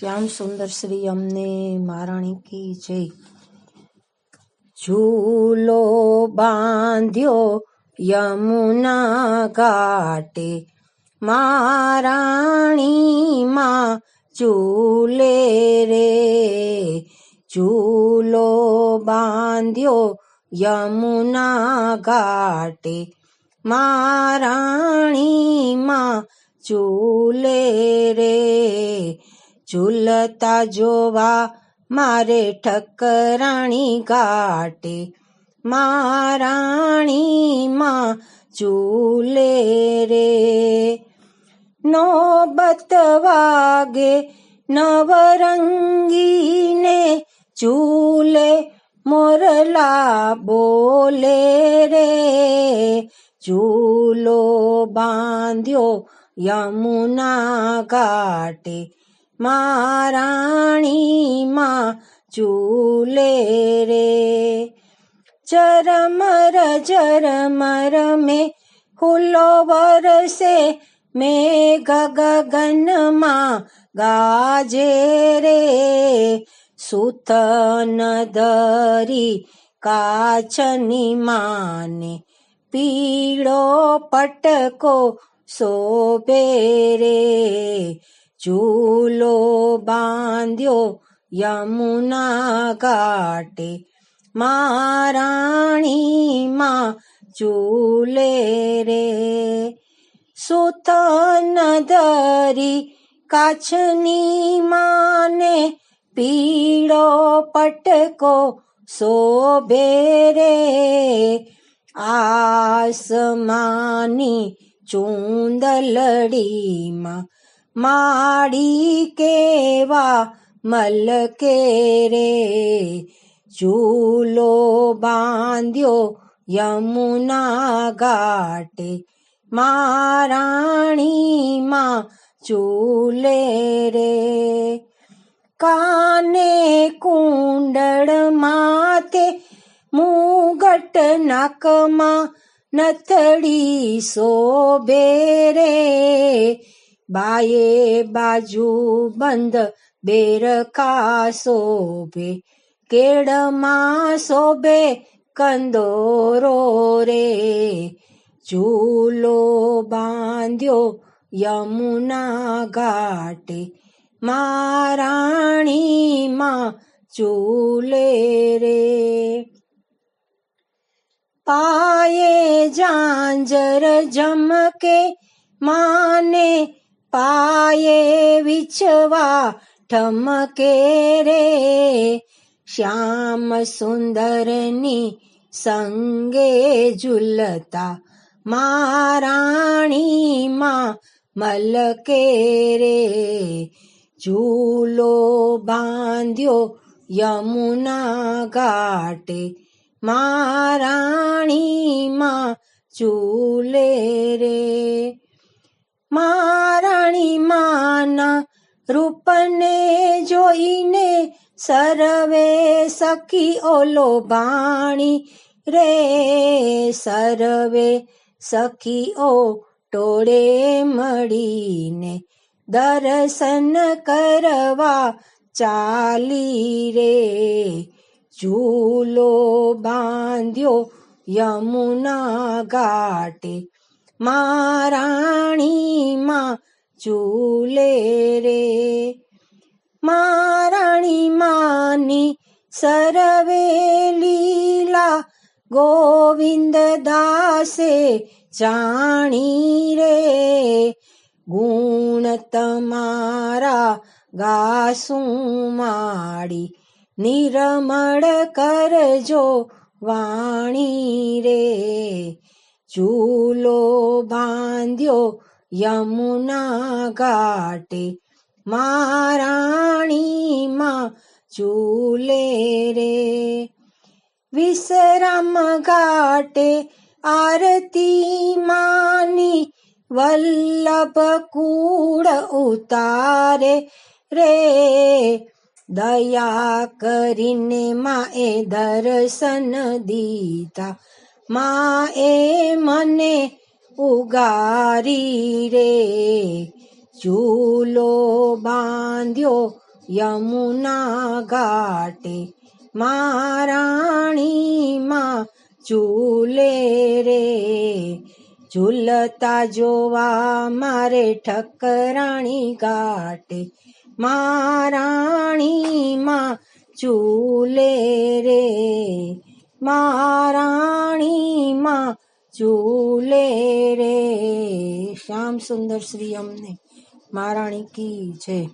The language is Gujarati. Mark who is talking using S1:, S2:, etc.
S1: શ્યામ સુંદર શ્રી અમને મહારાણી કી જય. ઝૂલો બાંધ્યો યમુના ઘાટે, મારાણીમાં ઝૂલે રે. ઝૂલો બાંધ્યો યમુના ઘાટે મહારાણીમાં ઝૂલે રે. ઝૂલતા જોવા મારે ઠકરાણી ઘાટે. મહારાણીમાં ઝૂલે રે. નોબત વાગે નવરંગીને ઝૂલે, મોરલા બોલે રે. ઝૂલો બાંધ્યો યમુના ઘાટે. મહારાણીમાં ચૂલે રે. ચરમર ચરમર મે હુલો વરસે મેઘ ગગનમાં ગાજે રે. સુતન ધરી કાચની માને પીળો પટકો શોભે રે. ઝૂલો બાંધ્યો, યમુના કાટે મહારાણીમાં ચૂલે રે. સુતન ધરી કાછની માને પીળો પટકો શોભે રે. આસમાની ચૂંદલડીમાં માડી કેવા મલકે રે ચૂલો બાંધ્યો યમુના ઘાટે મારાણીમાં ચૂલે રે કાને કુંડળ માથે મુગટ નાકમાં નથડી શોભે રે બાયે બાજુ બંધ બેરખા શોભે કેળમાં શોભે, કંદોરો રે. ઝૂલો બાંધ્યો યમુના ઘાટે મારાણીમાં ચૂલે રે. પાયે જાંજર જમકે, માને પાયે વિછવા ઠમકે રે. શ્યામ સુંદરની સંગે ઝૂલતા મહારાણીમાં મલકે રે. ઝૂલો બાંધ્યો યમુના ઘાટે, મહારાણીમાં ચૂલે રે. મહારાણી માના રૂપને જોઈને સરવે સખી ઓલો બાણી રે સરવે સખીઓ ટોળે મળીને દર્શન કરવા ચાલી રે. ઝૂલો બાંધ્યો યમુના ઘાટે મહારાણીમાં ઝૂલે રે. મારાણી માની સરવે લીલા ગોવિંદ દાસે જાણી રે. ગુણ તમારા ગાસું માડી નિરમળ કરજો વાણી રે. ઝૂલો બાંધ્યો યમુના ઘાટે. મહારાણીમાં ઝૂલે રે. વિશ્રામ ઘાટે આરતી માની વલ્લભ કૂડ ઉતારે રે. દયા કરીને માએ દર્શન દીધા. માએ મને ઉગારી રે. ઝૂલો બાંધ્યો યમુના ઘાટે. મારાણીમાં ઝૂલે રે. ઝૂલતા જોવા મારે ઠકરાણી ઘાટે. મારાણીમાં ઝૂલે રે. મહારાણીમાં ઝૂલે રે? શ્યામ સુંદર શ્રી અમને મહારાણી કી જય.